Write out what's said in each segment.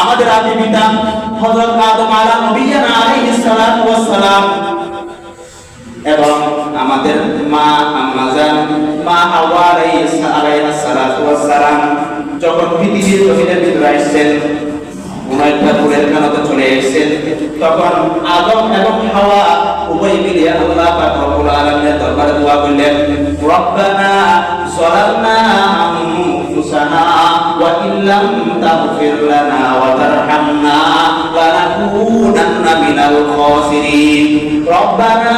আমাদের আদি পিতা হযরত আদম আলা নবিয়ানা আলাইহিস সালাতু ওয়াস সালাম এবং আমাদের মা আম্মাজান মা হাওয়া আলাইহিস সালাতু ওয়াস সালাম যখন পৃথিবীর জমিনের ভিতরে আসছেন একটা ফুলের কানাতে চলে এসেছেন, তখন আদম এবং হাওয়া উভয় মিলে আল্লাহ পাক রব্বুল আলামিনের দরবারে দোয়া করলেন, রব্বানা যালামনা আনফুসানা ওয়া ইল্লাম তাগফির লানা ওয়া তারহামনা লানাকুনান্না মিনাল খাসিরিন রব্বানা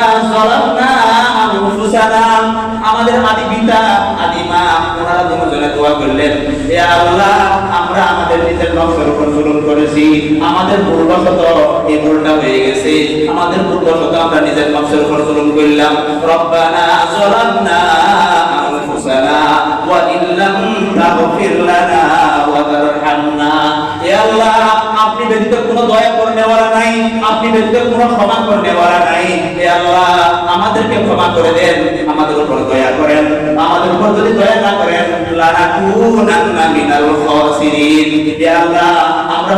আমাদের আদি পিতা, আদি মা, ওনারা দুজনে দোয়া করলেন। হে আল্লাহ, আমরা আমাদের নিজের নফসের উপর জুলুম করেছি। আমাদের ভুলবশত এই ভুলটা হয়ে গেছে। আমাদের ভুলবশত আমরা নিজের নফসের উপর জুলুম করলাম। রব্বানা যালামনা আনফুসানা ওয়া ইল্লাম তাগফির লানা আপনি ব্যতীত কোনো দয়া করনেওয়ালা নাই, আপনি ব্যতীত কোনো ক্ষমা করনেওয়ালা নাই। হে আল্লাহ, আমাদেরকে ক্ষমা করে দেন, আমাদের উপর দয়া করেন, আমাদের উপর যদি দয়া না করেন আমরা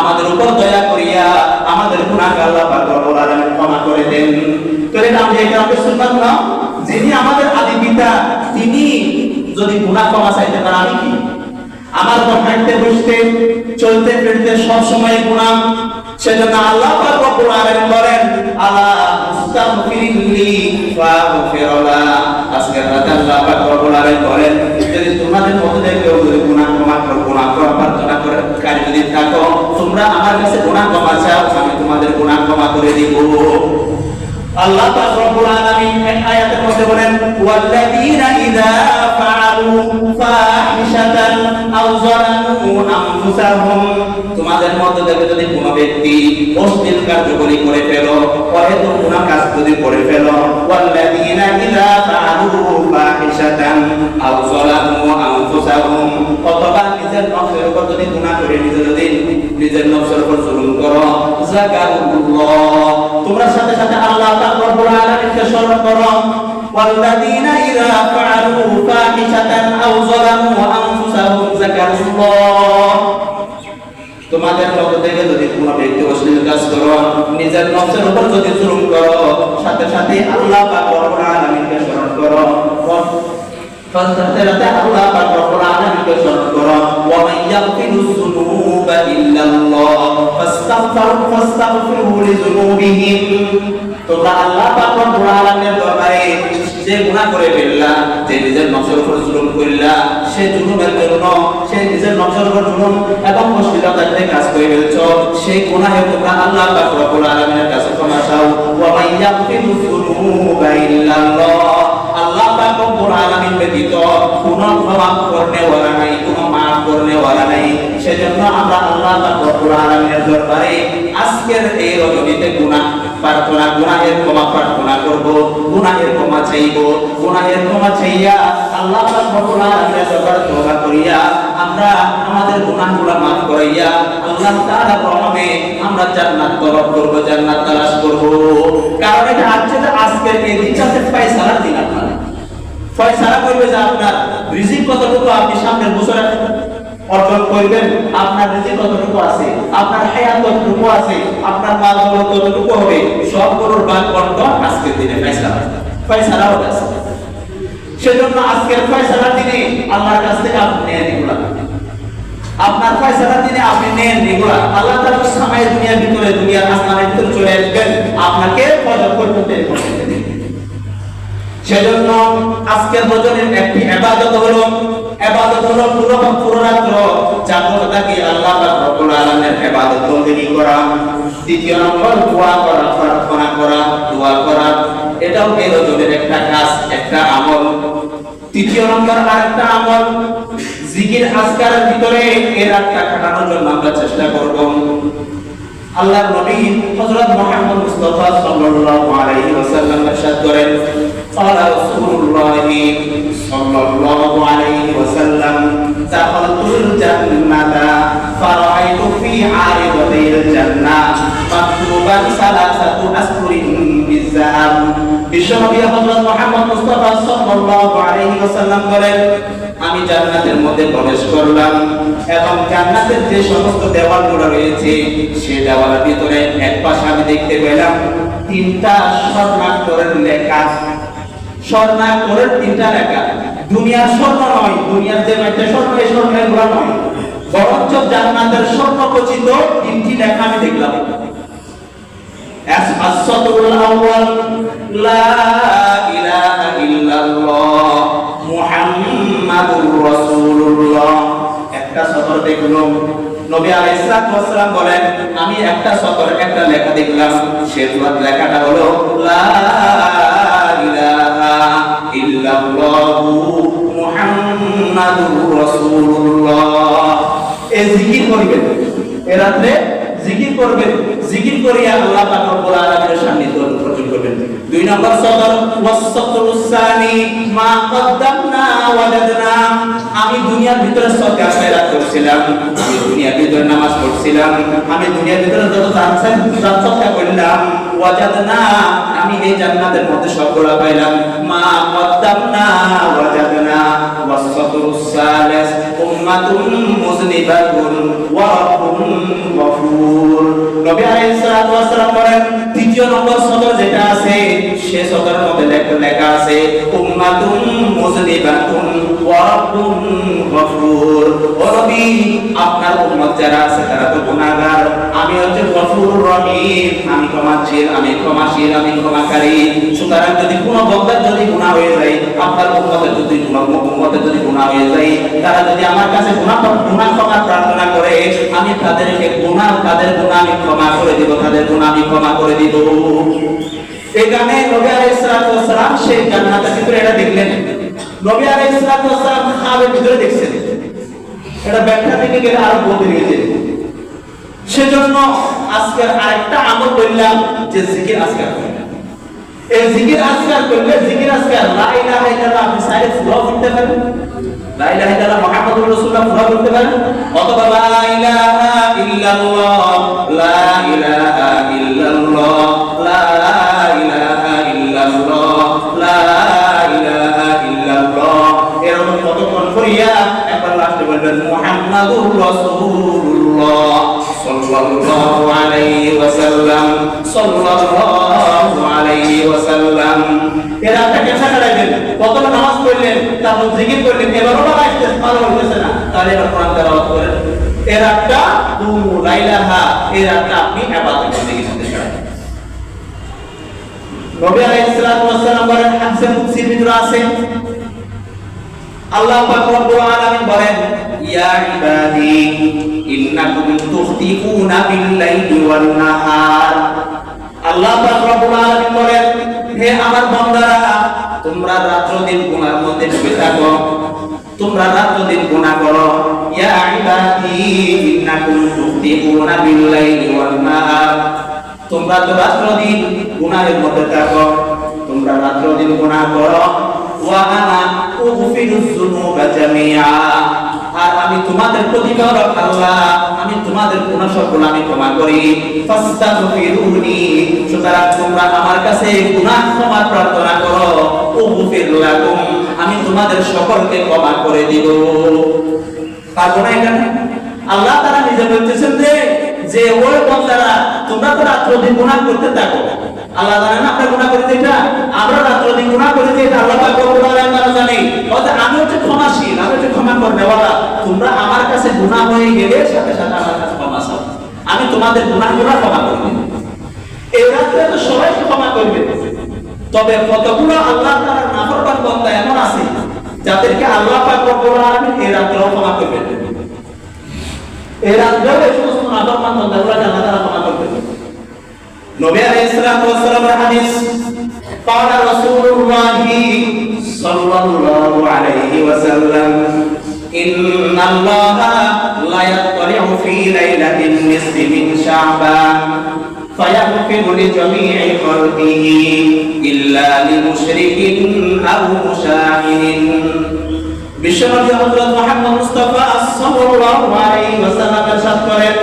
আমাদের উপর দয়া করিয়া আমাদের গুনাহ আল্লাহ ক্ষমা করে দেন। যে এটা সুন্নাত না যিনি আমাদের আদি পিতা, তিনি যদি গুনাহ ক্ষমা চাইতে পারেন আমি কি? আমার হাঁটতে বসতে চলতে ফিরতে সব সময় গুনাহ সেজন্য আল্লাহ পাক আলামিন বলেন, আলা আজকে রাতে আল্লাহ পাক রব্বুল বলেন, যদি তোমাদের মধ্যে কেউ যদি গুনাহ ক্ষমা প্রার্থনা করে কারি থাকো, তোমরা আমার কাছে গুনাহ ক্ষমা চাও, আমি তোমাদের গুনাহ ক্ষমা করে দিব। আল্লাহ পাক আলামিন এক আয়াতের মধ্যে বলেন, ওয়াল্লাযীনা ইযা ফাআলু ফাহিশাতান আও যালামু আনফুসাহুম। তোমাদের মধ্যে থেকে যদি কোনো ব্যক্তি অশ্লীল কার্যকরী করে ফেলো হয়তো কোনো কাজ যদি করে ফেলো, ওয়াল্লাযীনা ইযা ফাআলু ফাহিশাতান আও যালামু আনফুসাহুম, অথবা নিজের নফসের উপর যদি গুনাহ করে, নিজে যদি নিজের নফসের উপর জুলুম করো যাকারুল্লাহ তোমরা সাথে সাথে আল্লাহ পাক রব্বুল আলামিনকে স্মরণ করো والذين إذا فعلوا فاحشة أو ظلموا أنفسهم ذكروا الله তোমাদের মধ্য থেকে যদি কোনো ব্যক্তি অশ্লীল কাজ করো নিজের নফসের উপর যদি জুলুম করো সাথে সাথে আল্লাহ পাক রব্বুল আলামিনকে স্মরণ করো যে গুনাহ করে ফেললা যে নিজের নফসের উপর জুলুম করলা সে জুলুমের জন্য সে নিজের নফসের উপর জুলুম এবং অশ্লীলতাতে কাজ করে ফেলছো সেই গুনাহে তোমরা আল্লাহ পাক রব্বুল আলামিনের কাছে ক্ষমা চাও। ওয়া মান ইয়াগফিরু যুনুবা ইল্লাল্লাহ। রব্বুল আলামিন ব্যতীত কোনো করনে ওয়ালা নাই কোনো মাফ করনে ওয়ালা নাই সেজন্য আমরা আল্লাহ পাক রব্বুল আলামিনের দরবারে আজকের এই রজনীতে গুনাহ প্রার্থনা গুনাহের ক্ষমা প্রার্থনা করব, গুনাহের ক্ষমা চাইব, গুনাহের ক্ষমা চাইয়া আল্লাহ রব্বুল আলামিনের দরবারে তওবা করিয়া আমরা আমাদের গুনাহগুলো মাফ করাইয়া আল্লাহ তাআলার রহমে আমরা জান্নাত তলব করব। জান্নাত তালাশ করব কারণ এটা যে আজকের এই দিনটাতে ফয়সালার দিন আপনার ফয়সালা করবে যে আপনার রিজিক কতটুকু আপনি সামনের বছরে অর্জন করবেন আপনার রিজিক কতটুকু আছে? আপনার হায়াত কতটুকু আছে? আপনার মাল দৌলত কতটুকু হবে? সবগুলোর ভাগ বন্টন আজকের দিনে ফয়সালা ফয়সালা আছে সেজন্য আজকের ফয়সালার দিনে আল্লাহর কাছ থেকে আপনি নেন এগুলা আপনার ফয়সালার দিনে আপনি নেন এগুলা আল্লাহ তাআলা সময় দুনিয়ার ভিতরে, দুনিয়ার আসমানের ভিতরে চলে আসবেন। আপনাকে ফজর করতে সেজন্য আজকের ভোজনের একটি ইবাদত হলো ইবাদত হলো পুরো পুরো রাত্র জাগ্রত থাকি আল্লাহ রব্বুল আলামিনের ইবাদত বন্দেগী করা? দ্বিতীয় নম্বর, দোয়া করা, প্রার্থনা করা, দোয়া করা। এটাও এই রজনের একটা কাজ, একটা আমল। তৃতীয় নম্বর, আরেকটা আমল। জিকির আজকারের ভিতরে এই রাতটা কাটানোর জন্য আমরা চেষ্টা করব। আল্লাহ নবী হযরত মুহাম্মদ মুস্তাফা সাল্লাল্লাহু আলাইহি ওয়াসাল্লাম ইরশাদ করেন ক্বালা রাসূলুল্লাহ সাল্লাল্লাহু আলাইহি ওয়াসাল্লাম দাখালতুল জান্নাতা ফারাআইতু ফি আরিদাতিল জান্নাহ মাকতুবান সালাসাতু আসতুরিন বিযাহাব আমি জান্নাতের মধ্যে প্রবেশ করলাম এবং জান্নাতের যে সমস্ত দেওয়ালগুলো রয়েছে সেই দেওয়ালের ভিতরে এক পাশে আমি দেখতে পেলাম তিনটা স্বর্ণাক্ষরের লেখা। স্বর্ণাক্ষরের তিনটা লেখা। দুনিয়ার স্বর্ণ নয়, দুনিয়ার যে একটা স্বর্ণ, এই স্বর্ণেরগুলা নয়। বরঞ্চ জান্নাতের স্বর্ণ তিনটি লেখা আমি দেখলাম। لا إله إلا الله محمد رسول الله একটা সতর দেখলাম নবী আলাইহিস সালাম বলেন আমি একটা সতর একটা লেখা দেখলাম সে লেখাটা হলো লা ইলাহা ইল্লাল্লাহু মুহাম্মাদুর রাসূলুল্লাহ এই জিকির করিবেন এ রাত্রে জিকির করবেন জিকির করিয়া আল্লাহ পাক রব্বুল আলামিনের সান্নিধ্য অর্জন করবেন দুই নম্বর সদর, ওয়াসসাতুল সানি মা কদ্দামনা ওয়াজাদনা আমি দুনিয়ার ভিতরে সদকা খয়রাত করছিলাম, আমি দুনিয়ার ভিতরে নামাজ পড়ছিলাম, আমি দুনিয়ার ভিতরে যত সদকা করলাম। ওয়াজাদনা, আমি এই জান্নাতের মধ্যে সবগুলা পাইলাম। মা সালিস, উম্মাতুন মুজনিবাতুন ওয়া রাব্বুন নবী আলাইহিস সালাতু বলেন নম্বর সদর যেটা আছে, সে মধ্যে লেখা লেখা আছে, উম্মাতুন মুজনিবাতুন ওয়া রাব্বুন গফুর। ও নবী, আপনার উম্মত যারা আছে তারা তো গুনাহগার। আমি হচ্ছে গফুর রহিম, আমি ক্ষমাশীল আমি ক্ষমাশীল আমি ক্ষমাকারী। সুতরাং যদি কোনো বন্দার যদি গুনাহ হয়ে যায়, আপনার উম্মতের যদি উম্মতের যদি গুনাহ হয়ে যায়, তারা যদি আমার কাছে গুনাহ ক্ষমা প্রার্থনা করে, আমি তাদেরকে গুনাহ, তাদের গুনাহ আমি ক্ষমা করে দিব, তাদের গুনাহ আমি ক্ষমা করে দিব। এখানে নবী আলাইহিস সালাম সেই জান্নাতের ভিতরে এটা দেখলেন। নবী আলাইহিস সালাম খাবের ভিতরে দেখছেন। এটা ব্যাখ্যা থেকে গেলে আরও বলতে গেছে। সেজন্য আজকের আরেকটা আমল বললাম যে জিকির আজকার এই জিকির আজকার করলে জিকির আজকার লা ইলাহা আপনি সাইড ফুরাও করতে পারেন লা ইলাহা ইল্লাল্লাহ করিয়া একবার লাস্টে বলবেন, মুহাম্মাদুর রাসূলুল্লাহ। তারপর এবার এর একটা এর একটা আপনি ইবাদত করতে ভিতরে আছে। আল্লাহ পাক বলেন ইন্নাকুম তুখতিফুনা বিল লাইলি ওয়ান নাহার আল্লাহ পাক রব্বুল আলামিন বলেন, হে আমার বান্দারা, তোমরা রাত্র দিন গুনার মধ্যে ডুবে থাকো। তোমরা রাত্র দিন গুনাহ করো। ইয়া ইবাদি, ইন্নাকুম তুখতিফুনা বিল লাইলি ওয়ান নাহার তোমরা তো রাত্র দিন গুনাহের মধ্যে থাকো। তোমরা রাত্র দিন গুনাহ করো। ওয়া আনা উগফিরুজ যুনুবা জামিআ। আর আমি তোমাদের আল্লাহ, আমি তোমাদের ক্ষমা করি। ফাস্তাগফিরুনি, সুতরাং তোমরা আমার কাছে গুনাহ ক্ষমা প্রার্থনা করো। লাকুম, আমি তোমাদের সকলকে ক্ষমা করে দিব। পারব না এখানে? আল্লাহ তারা নিজে বলতেছেন যে যে ওই বন্দারা, তোমরা তো রাত্র দিন গুনাহ করতে থাকো। আল্লাহ জানে না আমরা গুনাহ করেছি এটা আমরা রাত্র গুনাহ করেছি এটা আল্লাহ পাক রব্বুল অর্থাৎ আমি হচ্ছে ক্ষমাশীল আমি হচ্ছে ক্ষমা করনেওয়ালা তোমরা আমার কাছে গুনাহ হয়ে গেলে সাথে সাথে আমার কাছে ক্ষমা চাও আমি তোমাদের গুনাহগুলো ক্ষমা করে দেব এই রাত্রে তো সবাই ক্ষমা করবে তবে কতগুলো আল্লাহ তাআলার নাফরমান বান্দা এমন আছে যাদেরকে আল্লাহ পাক রব্বুল আলামিন এই রাত্রেও ক্ষমা করবেন এই রাত্রেও এই সমস্ত নাফরমান বান্দাগুলো জান্নাতে ক্ষমা করবেন নবী আলাইহিস সালাতু ওয়াস সালামের হাদিস قال رسول الله صلى الله عليه وسلم إن الله لا يطلع في ليلة النصف من شعبان فيغفر لجميع خلقه إلا لمشرك أو مشاهد বিশ্বনবী হযরত মুহাম্মদ মুস্তাফা সাল্লাল্লাহু আলাইহি ওয়াসাল্লাম ارشاد করেন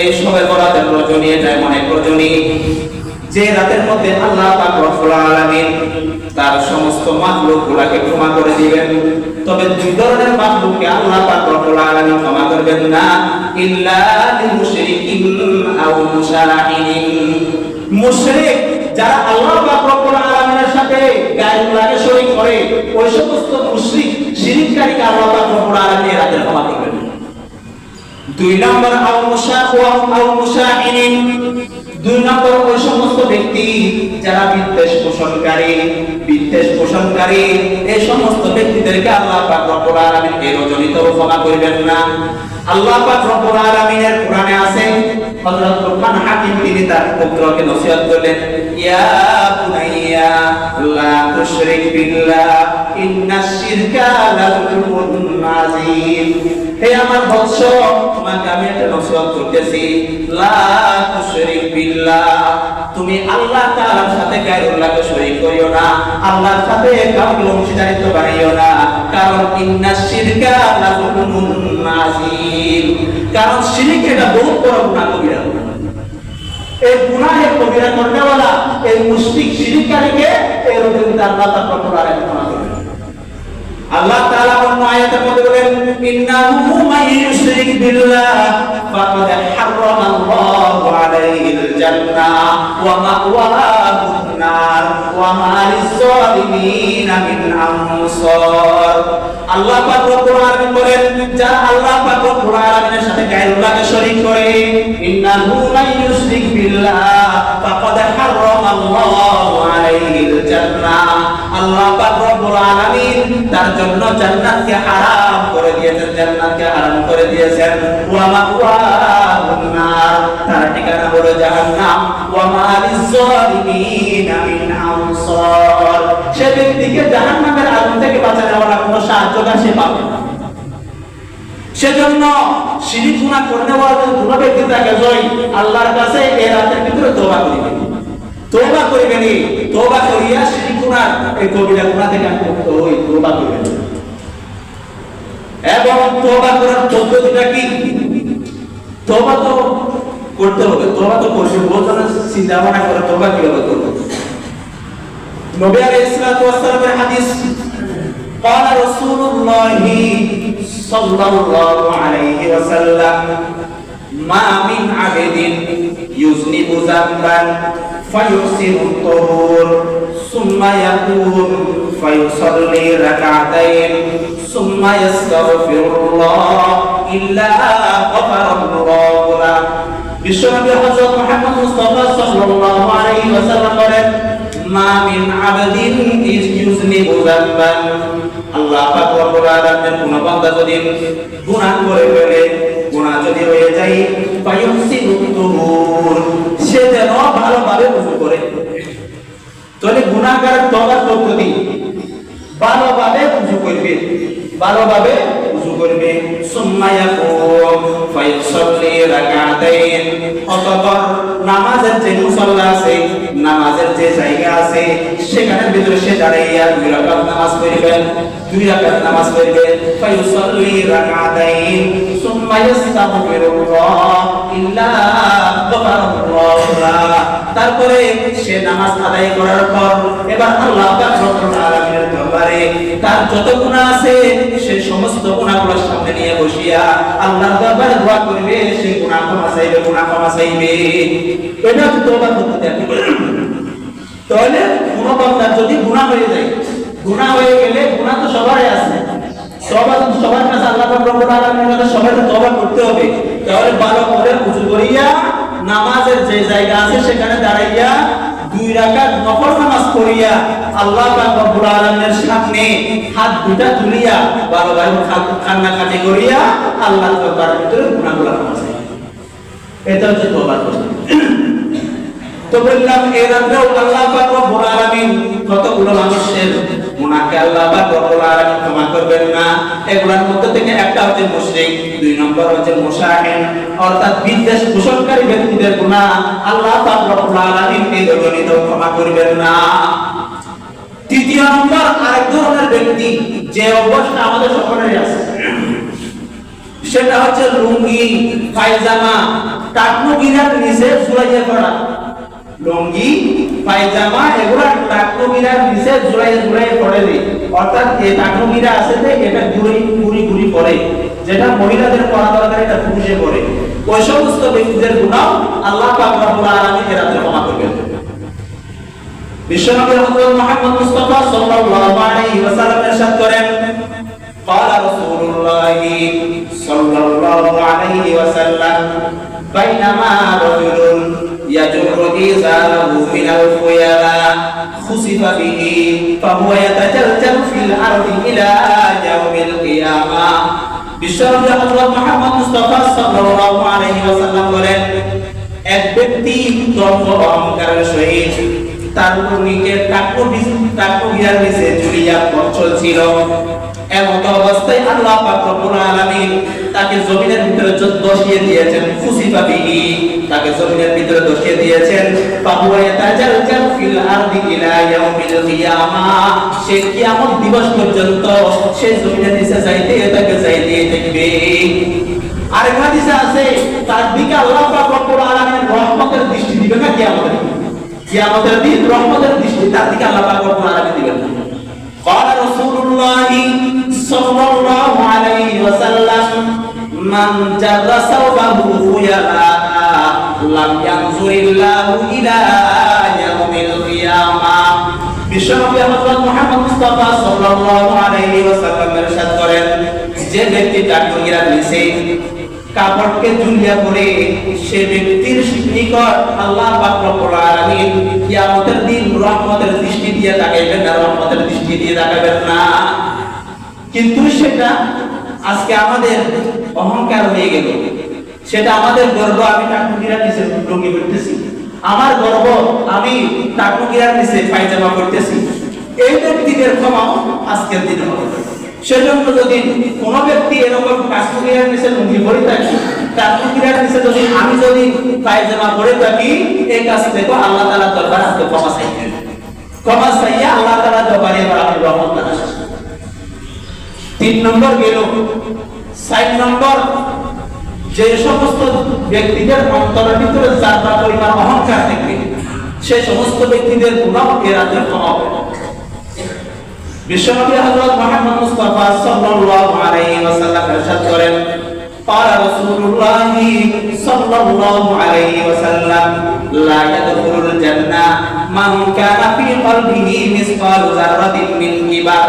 এই সময় বরাতের রজনী এটা এমন এক রজনী যে রাতের মধ্যে আল্লাহ পাক রব্বুল আলামিন তার সমস্ত মাখলুকগুলোকে ক্ষমা করে দিবেন তবে দুই ধরনের মাখলুককে আল্লাহ পাক রব্বুল আলামিন ক্ষমা করবেন না। ইল্লা লিল মুশরিকিন আও মুশাহিনিন মুশরিক যারা আল্লাহ পাক রব্বুল আলামিনের সাথে গায়রুল্লাহকে শরীক করে, ওই সমস্ত মুশরিক শিরককারীকে আল্লাহ পাক রব্বুল আলামিন এর হাতে ক্ষমা করবেন। দুই নম্বর, আও মুশাকুয়া আও মুশাহিনিন দুই নম্বর, ওই সমস্ত ব্যক্তি যারা বিদ্বেষ পোষণকারী বিদ্বেষ পোষণকারী, এই সমস্ত ব্যক্তিদেরকে আল্লাহ পাক রব্বুল আলামিন ক্ষমা করবেন না। আল্লাহ পাক রব্বুল আলামিনের কোরআনে আছে, হযরত হাকিম তিনি তার পুত্রকে নসিহত করলেন, ইয়া বুনাইয়া, লা তুশরিক বিল্লাহ শিরকা আযীম হে আমার বৎস, তোমাকে আমি একটা নসিহত করতেছি, লা বিল্লাহ তুমি আল্লাহ তাআলার সাথে গায়রুল্লাহকে শরীক করিও না। আল্লাহর সাথে কাউকে অংশীদারিত্ব বানাইও না। কারণ ইন্নাশ শিরকা লাযুলমুন আযীম কারণ শিরক এটা বহুত বড় গুনাহ কবিরা। এই গুনাহের কবিরা করনেওয়ালা, এই মুশরিক শিরিককারীকে এই রজনীতে আল্লাহ তাআলা আল্লাহ তাআলা অন্য আয়াতের মধ্যে বলেন, ইন্নাহু ইউশরিক বিল্লাহ, ফাকাদ হারামাল্লাহু আলাইহিল জান্নাহ ওয়া নার ওয়া মা মিন আনসার। আল্লাহ পাক রব্বুল আলামিন বলেন যারা আল্লাহ পাক রব্বুল আলামিনের সাথে গায়রুল্লাহকে শরীক করে, ইন্নাহু ইউশরিক বিল্লাহ, ফাকাদ হারামাল্লাহু আলাইহিল জান্নাহ। আল্লাহ পাক রব্বুল আলামিন তার জন্য জান্নাতকে হারাম করে দিয়েছেন, জান্নাতকে হারাম করে দিয়েছেন। ওয়া মাওয়াহুন নার, তার ঠিকানা হলো জাহান্নাম। ওয়া মিন আনসার। সে ব্যক্তিকে জাহান্নামের আগুন থেকে কোনো সাহায্যকার সে পাবে সেজন্য শিরিক গুনাহ করতে কোনো ব্যক্তি থাকে জয় আল্লাহর কাছে এই রাতের ভিতরে তওবা করিবে তওবা করিবে নি তওবা করিয়া শিরিক গুনাহ এই কবিরা গুনাহ থেকে আমি মুক্ত হই তওবা করিবে এবং তওবা করার পদ্ধতিটা কি তওবা তো করতে হবে তওবা তো করবে বলতো না চিন্তা ভাবনা করে তওবা কিভাবে করবে নবী আলাইহিস সালাতু ওয়াস সালামের হাদিস قال رسول الله صلى الله عليه وسلم ما من عبد يذنب ذنبا فيحسن الطهور ثم يقوم فيصلي ركعتين ثم يستغفر الله إلا غفر الله له বিশ্বনবী হযরত মুহাম্মদ মুস্তাফা সাল্লাল্লাহু আলাইহি ওয়াসাল্লাম বলেন মা আবদিন ইউজনিবু যামবান। আল্লাহ পাক রব্বুল কোন বান্দা যদি গুনাহ করে ফেলে, গুনাহ যদি হয়ে যায় ফায়ুসিবু তুহুর সে যেন ভালোভাবে ওযু করে। তাহলে গুনাহগার তওবার পদ্ধতি, ভালোভাবে ওযু করবে, ভালোভাবে ওযু করবে। সুম্মা ইয়াকুম রাকাতাইন। অতঃপর নামাজের যে মুসল্লা আছে, নামাজের যে জায়গা আছে ভিতরে সে দাঁড়াইয়া দুই রাকাত নামাজ পড়বেন। দুই রাকাত নামাজ পড়বেন। রাকাতাইন। সুম্মা ইল্লা তারপরে সে নামাজ আদায় করার পর এবার আল্লাহ পাক রব্বুল আলামিনের দরবারে তার যত গুনাহ আছে, সে সমস্ত গুনাহগুলোর সামনে নিয়ে বসিয়া আল্লাহর দরবারে দোয়া করবে, সে গুনাহ ক্ষমা চাইবে, গুনাহ ক্ষমা চাইবে। এটা হচ্ছে তওবা পদ্ধতি আপনি তাহলে কোন বান্দার যদি গুনাহ হয়ে যায়, গুনাহ হয়ে গেলে গুনাহ তো সবারই আছে। তো সবার কাছে আল্লাহ পাক রব্বুল আলামিনের কাছে সবাইকে তওবা করতে হবে। তাহলে ভালো করে উযু করিয়া নামাজের যে জায়গা আছে সেখানে দাঁড়াইয়া দুই রাকাত নফল নামাজ পড়িয়া আল্লাহ পাক আলামিনের সামনে হাত দুটা তুলিয়া ভালোভাবে কান্নাকাটি করিয়া আল্লাহ দরবারের ভিতরে গুনাহগুলো ক্ষমা এটা হচ্ছে তওবা তো বললাম এর আগেও আল্লাহ পাক আলামিন কতগুলো মানুষের গুনাহকে আল্লাহ পাক রব্বুল আলামিন ক্ষমা করবেন না। এগুলোর মধ্যে থেকে একটা হচ্ছে মুশরিক, দুই নম্বর হচ্ছে মুশাহিন অর্থাৎ বিদ্বেষ পোষণকারী ব্যক্তিদের গুনাহ আল্লাহ পাক রব্বুল আলামিন এই দুজনিত ক্ষমা করবেন না। তৃতীয় নম্বর, আরেক ধরনের ব্যক্তি যে অবস্থা আমাদের সকলেরই আছে। সেটা হচ্ছে লুঙ্গি, পায়জামা টাকনু গিরার নিচে ঝুলাইয়া পড়া। লুঙ্গি পায়জামা এগুলা টাকনুগিরার নিচে জোড়াই জোড়াই পড়ে দেয় অর্থাৎ এই টাকনুগিরা আছে যে এটা ঘুরি ঘুরি ঘুরি পড়ে যেটা মহিলাদের পরা দরকার এটা পুরুষে পড়ে ওই সমস্ত ব্যক্তিদের গুনাহ আল্লাহ পাক রব্বুল আলামিন এর হাতে ক্ষমা করবেন বিশ্বনবী হযরত মুহাম্মদ মুস্তাফা সাল্লাল্লাহু আলাইহি ওয়াসাল্লাম ইরশাদ করেন قال رسول الله صلى الله عليه وسلم بينما رجل يجر إزاره من الخيلاء خسف به فهو يتجلجل في الأرض إلى يوم القيامة বিশ্বনবী হযরত মুহাম্মদ মুস্তাফা সাল্লাল্লাহু আলাইহি ওয়াসাল্লাম বলেন এক ব্যক্তি দম্ভ অহংকারের সহিত তার কর্মীকে টাকু টাকু গিয়ার নিচে ঝুলিয়া পথ চলছিল এমন অবস্থায় আল্লাহ পাক রব্বুল আলামিন তাকে জমিনের ভিতরে দশিয়ে দিয়েছেন ফুসিফা বিহি তাকে জমিনের ভিতরে দশিয়ে দিয়েছেন ফাহুয়া ইয়াতাজালজাল ফিল আরদি ইলা ইয়াউমিল কিয়ামা সে কিয়ামত দিবস পর্যন্ত সে জমিনের নিচে যাইতে তাকে যাইতে থাকবে আরেক হাদিসে আছে তার দিকে আল্লাহ পাক রব্বুল আলামিন রহমতের দৃষ্টি দিবেন না কিয়ামতের দিন কিয়ামতের দিন রহমতের দৃষ্টি তার দিকে আল্লাহ পাক রব্বুল আলামিন দিবেন না قال رسول الله صلى الله عليه وسلم মান জাল্লা সাওবাহু খুয়ালা লাম ইয়ানজুরিল্লাহু ইলা ইয়াউমিল কিয়ামাহ বিশ্বনবী হযরত মুহাম্মদ মুস্তাফা সাল্লাল্লাহু আলাইহি ওয়াসাল্লাম ইরশাদ করেন, যে ব্যক্তি তার টুঙ্গিরা নিচে কাপড়কে ঝুলিয়া করে সে ব্যক্তির নিকট আল্লাহ পাক রব্বুল আলামিন কিয়ামতের দিন রহমতের দৃষ্টি দিয়ে তাকাইবেন না, রহমতের দৃষ্টি দিয়ে তাকাইবেন না। কিন্তু সেটা আজকে আমাদের অহংকার হয়ে গেল। সেটা আমাদের গর্ব, আমি টাকুকিরা নিচে লুঙ্গি করতেছি আমার গর্ব, আমি টাকুকিরার নিচে পায়জামা করতেছি এই ব্যক্তিদের ক্ষমাও আজকের দিনে হবে। সেজন্য যদি কোনো ব্যক্তি এরকম টাকুকিরার নিচে লুঙ্গি পরে থাকি টাকুকিরার নিচে যদি আমি যদি পায়জামা পরে থাকি, এই কাজ থেকে আল্লাহ তাআলা দরবারে আজকে ক্ষমা চাইবেন। ক্ষমা চাইয়া আল্লাহ তাআলা দরবারে এবার আমি রহমত তিন নম্বর গেল সাইড নম্বর যে সমস্ত ব্যক্তিদের অন্তরের ভিতরে যাত্রা পরিমাণ অহংকার থাকবে সেই সমস্ত ব্যক্তিদের গুণাও এ রাজ্যে ক্ষমা হবে বিশ্বনবী হযরত মুহাম্মদ মুস্তাফা সাল্লাল্লাহু আলাইহি ওয়াসাল্লাম ইরশাদ করেন قال رسول الله صلى الله عليه وسلم لا يدخل الجنة من كان في قلبه مثقال ذرة من كبر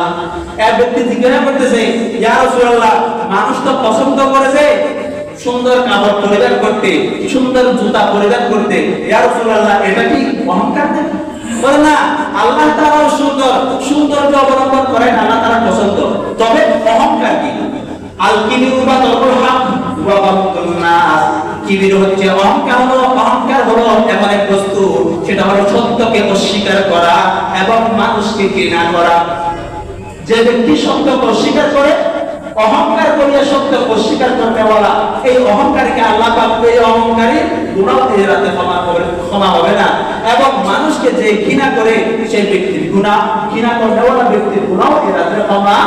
এক ব্যক্তি জিজ্ঞাসা করতেছে মানুষ তো পছন্দ করে যে সুন্দর কাপড় পরিধান করতে, সুন্দর জুতা পরিধান করতে। ইয়া রাসূলুল্লাহ, এটা কি অহংকার আল্লাহ তাআলাও সুন্দর, সৌন্দর্য অবলম্বন করেন, আল্লাহ তাআলা পছন্দ। তবে অহংকার কি? অহংকার হলো সত্যকে অস্বীকার করা এবং মানুষকে ঘৃণা করা। যে ব্যক্তি সত্যকে অস্বীকার করে, অহংকার করিয়া সত্য অস্বীকার করতে বলা এই অহংকারীকে আল্লাহ পাক এই অহংকারী গুণাও দিয়ে রাতে ক্ষমা করে ক্ষমা হবে না। এবং মানুষকে যে ঘৃণা করে, সেই ব্যক্তির গুণা ঘৃণা করতে বলা ব্যক্তির গুণাও এই রাতে ক্ষমা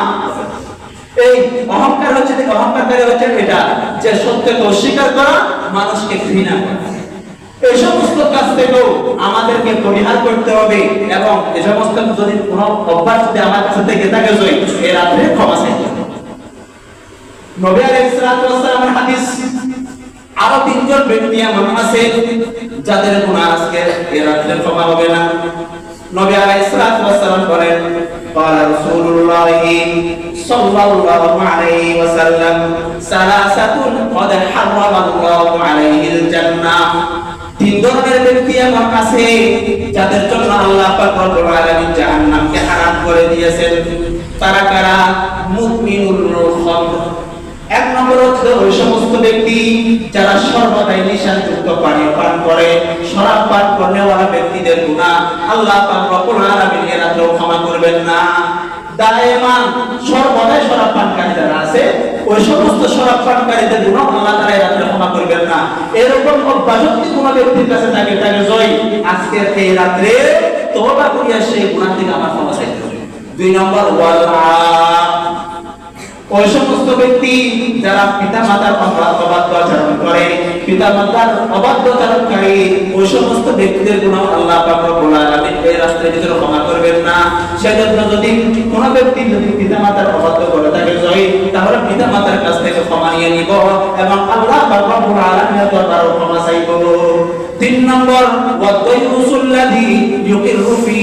এই অহংকার হচ্ছে, অহংকারকারী হচ্ছে এটা, যে সত্যকে অস্বীকার করা, মানুষকে ঘৃণা করা। এই সমস্ত কাজ থেকেও আমাদেরকে পরিহার করতে হবে এবং এই সমস্ত যদি কোনো অভ্যাস যদি আমার কাছে থেকে থাকে জয় এই রাত্রে ক্ষমা চাইতে হবে নবী আলাইহিস সালাতু ওয়াসসালামের হাদিস আরো তিনজন ব্যক্তি এমন আছে যাদের গুনাহ আজকে এই রাত্রে ক্ষমা হবে না নবী আলাইহিস সালাতু ওয়াসসালাম বলেন قال رسول الله صلى الله عليه وسلم ثلاثة قد حرم الله عليه الجنة তিন ধরনের ব্যক্তি এমন আছে যাদের জন্য আল্লাহ পাক রব্বুল আলামিন জাহান্নামকে হারাম করে দিয়েছেন। তারা কারা? মুমিনুল খামর এক নম্বর হচ্ছে ওই সমস্ত ব্যক্তি যারা সর্বদাই নিশাযুক্ত পানীয় পান করে, শরাব পান করেওয়ালা ব্যক্তিদের গুনাহ। আল্লাহ পাক রব্বুল আলামিন এরা তো ক্ষমা করবেন না। দায়মান সর্বদাই শরাব পানকারী যারা আছে, ওই সমস্ত শরাব পানকারীদের গুনাহ আল্লাহ তাআলা এরা এরকম অভ্যাস যদি কোনো ব্যক্তির কাছে থাকে তাকে জয়। আজকের এই রাত্রে তোবা করিয়া সেই গুণা থেকে আমার ক্ষমা চাইতে হবে দুই নম্বর ওয়ালা ওই সমস্ত ব্যক্তি যারা পিতা মাতার অবাধ্য করে পিতা মাতার অবাধ্য আচরণকারী ওই সমস্ত ব্যক্তিদের গুণ আল্লাহ এই রাস্তার ভিতরে ক্ষমা করবেন না। সেজন্য যদি কোনো ব্যক্তি যদি পিতা মাতার অবাধ্য করে থাকে, জয়, তাহলে পিতা মাতার কাছ থেকে ক্ষমা নিয়ে নিব এবং আল্লাহ পাক রব্বুল আলামিনের দরবারে ক্ষমা চাইব। তিন নম্বর ওয়াদাইউসুল্লাযী ইউকিরু ফি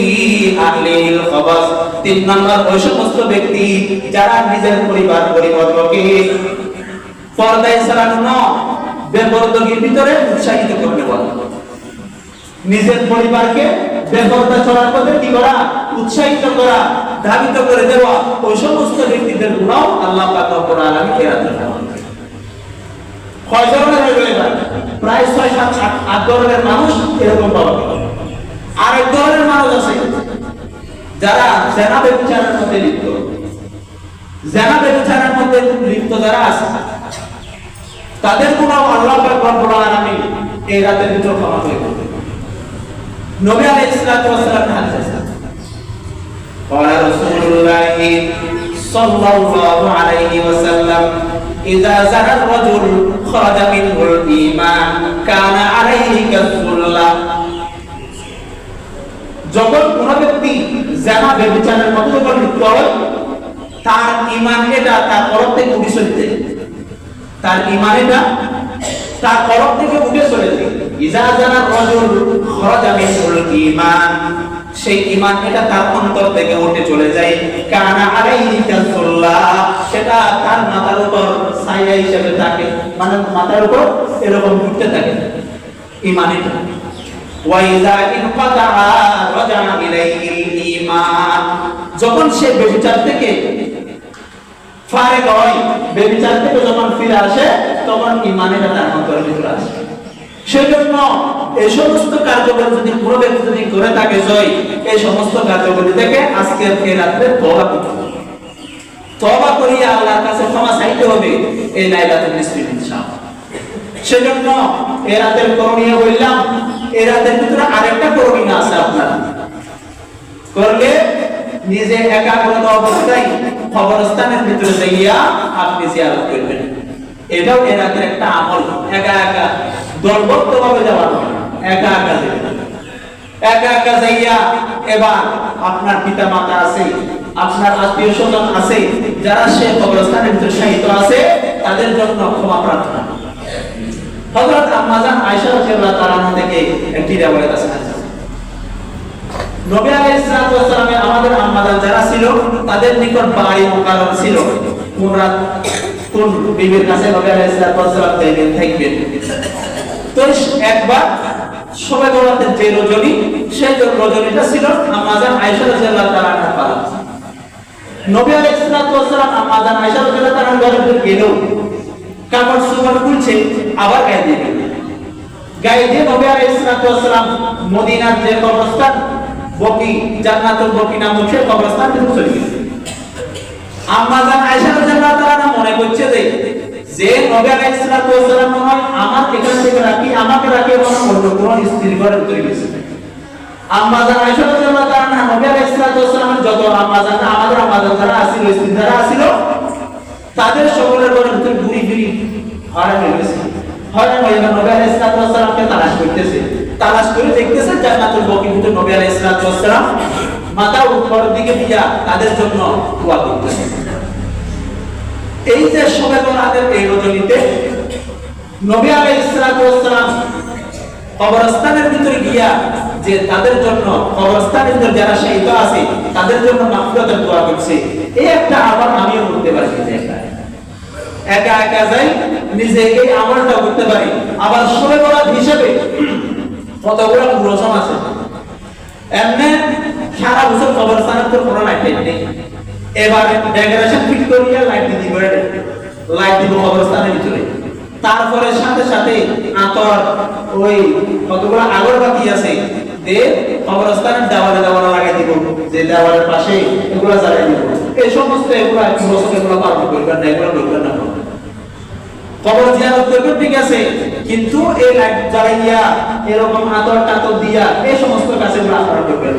আহলিল খাবাস তিন নম্বর ওই সমস্ত ব্যক্তি যারা নিজের পরিবার পরিবর্তকে পর্দায় চালানো বেপরদগির ভিতরে উৎসাহিত করতে বলে। নিজের পরিবারকে বেপরদা চলার পথে কি করা? উৎসাহিত করা, ধাবিত করে দেওয়া। ওই সমস্ত ব্যক্তিদের গুণাও আল্লাহ পাক রব্বুল আলামিন পারেন কয় ধরনের হইল এবার? প্রায় ছয় সাত আট আট ধরনের মানুষ এরকম পাওয়া গেল আরেক ধরনের মানুষ আছে যারা জেনা ব্যবচারের মধ্যে লিপ্ত জেনা ব্যবচারের মধ্যে লিপ্ত যারা আছে তাদের কোনো আল্লাহ পাক রব্বুল আলামিন এই রাতের ভিতর ক্ষমা করে দেবেন নবী আলাইহিস সালাতু ওয়াস সালাম হাদিস আছে قال رسول الله صلى الله عليه وسلم إذا زنى الرجل خرج منه الإيمان كان عليه كالظلة যখন কোন ব্যক্তি জানা ব্যবচারের মতো যখন লিপ্ত হয় তার ইমান এটা তার কলব থেকে উঠে চলতে তার ইমান এটা তার কলব থেকে উঠে চলেছে ইজা জানা রজুল খরাজা মিনহুল ঈমান সেই ইমান এটা তার অন্তর থেকে উঠে চলে যায়। কানা আলাইহি কাসুল্লাহ সেটা তার মাথার উপর ছায়া হিসেবে থাকে। মানে মাথার উপর এরকম ঘুরতে থাকে ইমান এটা ওয়াইজা ইনকাতা রাজা ইলাইহিল ঈমান। যখন সে ব্যভিচার থেকে ফারেক হয় ব্যভিচার থেকে যখন ফিরে আসে, তখন ইমানের তার অন্তরের ভিতরে আসে। সেজন্য এই সমস্ত যদি ব্যক্তি করে থাকে জয়, এই সমস্ত থেকে আজকের এই রাত্রে তওবা করতে হবে। তওবা করিয়া আল্লাহর কাছে ক্ষমা চাইতে হবে, এই লাইলাতুল ইনশাআল্লাহ। সেজন্য এই রাতের করণীয় বললাম এই রাতের ভিতরে আরেকটা করণীয় আছে আপনার। করলে নিজে একাগ্রতা অবস্থায় খবরস্থানের ভিতরে যাইয়া আপনি জিয়ারত করবেন। এটাও এ রাতের একটা আমল একা একা দলবদ্ধ ভাবে যাওয়া একা একা একা একা যাইয়া এবার আপনার পিতা মাতা আছে, আপনার আত্মীয় স্বজন আছে, যারা সে কবরস্থানের ভিতরে শায়িত আছে, তাদের জন্য ক্ষমা প্রার্থনা। হযরত আম্মাজান আয়েশা রাদিয়াল্লাহু তাআলা থেকে একটি রিওয়ায়াত আছে নবী আলাইহিস সালাতু ওয়াস সালামে আমাদের আম্মাজান যারা ছিল, তাদের নিকট বাড়ি মুকাররম ছিল। কোন রাত কোন বিবির কাছে নবী আলাইহিস সালাম থাকবেন তো একবার যে রজনী, সেই রজনীটা ছিল আম্মাজান আয়েশা রাদিয়াল্লাহু তাআলা নবী আলাইহিস সালাম আম্মাজান আয়েশা রাদিয়াল্লাহু তাআলা ঘরে গেল কাপড় খুলছে, আবার গায়ে দিয়ে গায়ে দিয়ে নবী আলাইহিস সালাম মদিনার যে কবরস্থান, বকি জান্নাতুল বকি নামক সেই চলে গেছে। আম্মাজান আয়েশা রাদিয়াল্লাহু তাআলা মনে করছে যে যে নবী আলাইহিস সালাতু ওয়াস সালাম মনে আমার এখান থেকে রাখি, আমাকে রাখি এবং অন্য কোন স্ত্রী ঘরে চলে গেছে। আম্মাজান আয়েশা রাদিয়াল্লাহু তাআলা নবী আলাইহিস সালাতু ওয়াস সালামের যত আম্মাজান, আমাদের আম্মাজান যারা আছিল, স্ত্রী যারা আছিল, তাদের সকলের ঘরের ভিতরে ঘুরি ফিরি হয়রান হয়ে গেছে। হয়রান হয়ে গেল নবী আলাইহিস সালাতু ওয়াস সালামকে তালাশ করতেছে। তালাশ করে দেখতেছে জান্নাতুল বকির ভিতরে নবী আলাইহিস সালাতু ওয়াস সালাম মাথা উপর দিকে দিয়া তাদের জন্য দোয়া করতেছে। এই যে সবে এই রজনীতে নবী আলাইহিস সালাতু ওয়াস সালাম কবরস্থানের ভিতরে গিয়া যে তাদের জন্য কবরস্থানের ভিতরে যারা শহীদ আছে, তাদের জন্য মাগফিরাতের দোয়া করছে। এই একটা আমল আমিও করতে পারি যে একা একা যাই নিজে এই আমলটা করতে পারি। আবার সবে বরাত হিসেবে কতগুলো রসম আছে? এমনি সারা বছর কবরস্থানের তো কোনো লাইট নেই। এবার ডেকোরেশন করিয়া লাইট দিব লাইট দিব ভিতরে। তারপরে সাথে সাথে আতর, ওই কতগুলো আগরবাতি আছে, দে কবরস্থানের দেওয়ালে দেওয়ালে লাগাই দিব। যে দেওয়ালের পাশে এগুলো জ্বালাই দিব। এই সমস্ত এগুলো একটু বছর এগুলো পালন করবেন না এগুলো করবেন না। কবর জিয়ারত করবেন ঠিক আছে, কিন্তু এই লাইট জ্বালাইয়া এরকম আতর টাতর দিয়া এই সমস্ত কাজগুলো আপনারা করবেন।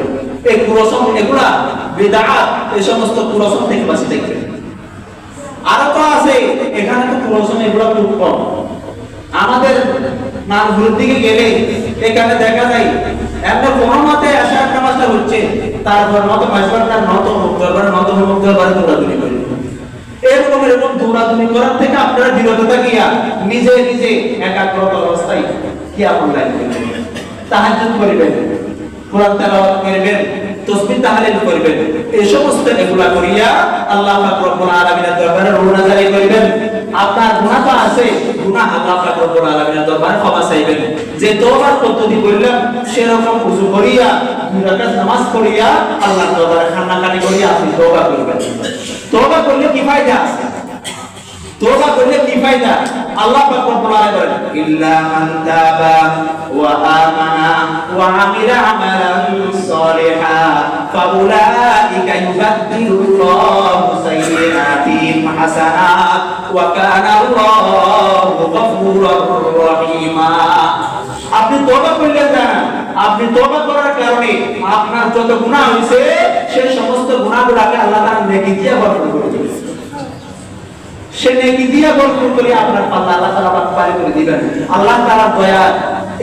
এই কুরসম এগুলা বেদাত এই সমস্ত কুরসম থেকে আরও তো আছে, এখানে তো কুরসম এগুলো খুব কম। আমাদের দিকে গেলে এখানে দেখা যায় একটা কোনো মতে হচ্ছে, তারপর মত মাসবার তার নত মুখ দরবার নত মুখ দরবার দৌড়াদৌড়ি এরকম এরকম দৌড়াদৌড়ি করার থেকে আপনারা বিরত থাকিয়া নিজে নিজে একাগ্রতা অবস্থায় কি আপন লাগবে তাহাজ্জুদ করিবেন। কোরআন তেলাওয়াত করবেন, তসবিহ তাহলিল করবেন, এই সমস্ত এগুলা করিয়া আল্লাহ পাক রব্বুল আলামিনের দরবারে রুনা জারি করবেন। আপনার গুনাহ তো আছে, গুনাহ আল্লাহ পাক রব্বুল আলামিনের দরবারে ক্ষমা চাইবেন। যে তওবার পদ্ধতি করলাম, সেরকম ওযু করিয়া, দুই রাকাত নামাজ পড়িয়া আল্লাহর দরবারে কান্নাকাটি করিয়া আপনি তওবা করবেন। তওবা করলে কি ফায়দা? তোবা করলে কি ফায়দা? আল্লাহ বলেন, ইল্লা মান তাবা ওয়া আমানা ওয়া আমিলা আমালান ফাউলাইকা সাইয়্যাতিহিম হাসানাত ওয়া কানা আল্লাহু আপনি তোবা করলে জানেন আপনি তোবা করার কারণে আপনার যত গুনাহ হয়েছে সেই সমস্ত গুনাহগুলোকে আল্লাহ তাআলা নেকি দিয়ে বর্ণনা করে দিয়েছে। সে নেকি দিয়া বরকত করে আপনার পাল্লা আল্লাহ তাআলা আপনাকে পারি করে দিবেন। আল্লাহ তালা দয়া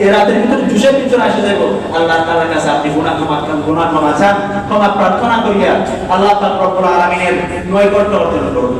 এই রাতের ভিতরে জুসের পিছনে আসে যাব আল্লাহ তাআলার কাছে আপনি গুনাহ ক্ষমা গুনাহ ক্ষমা চান, ক্ষমা প্রার্থনা করিয়া আল্লাহ পাক রব্বুল আলামিনের নৈকট্য অর্জন করুন।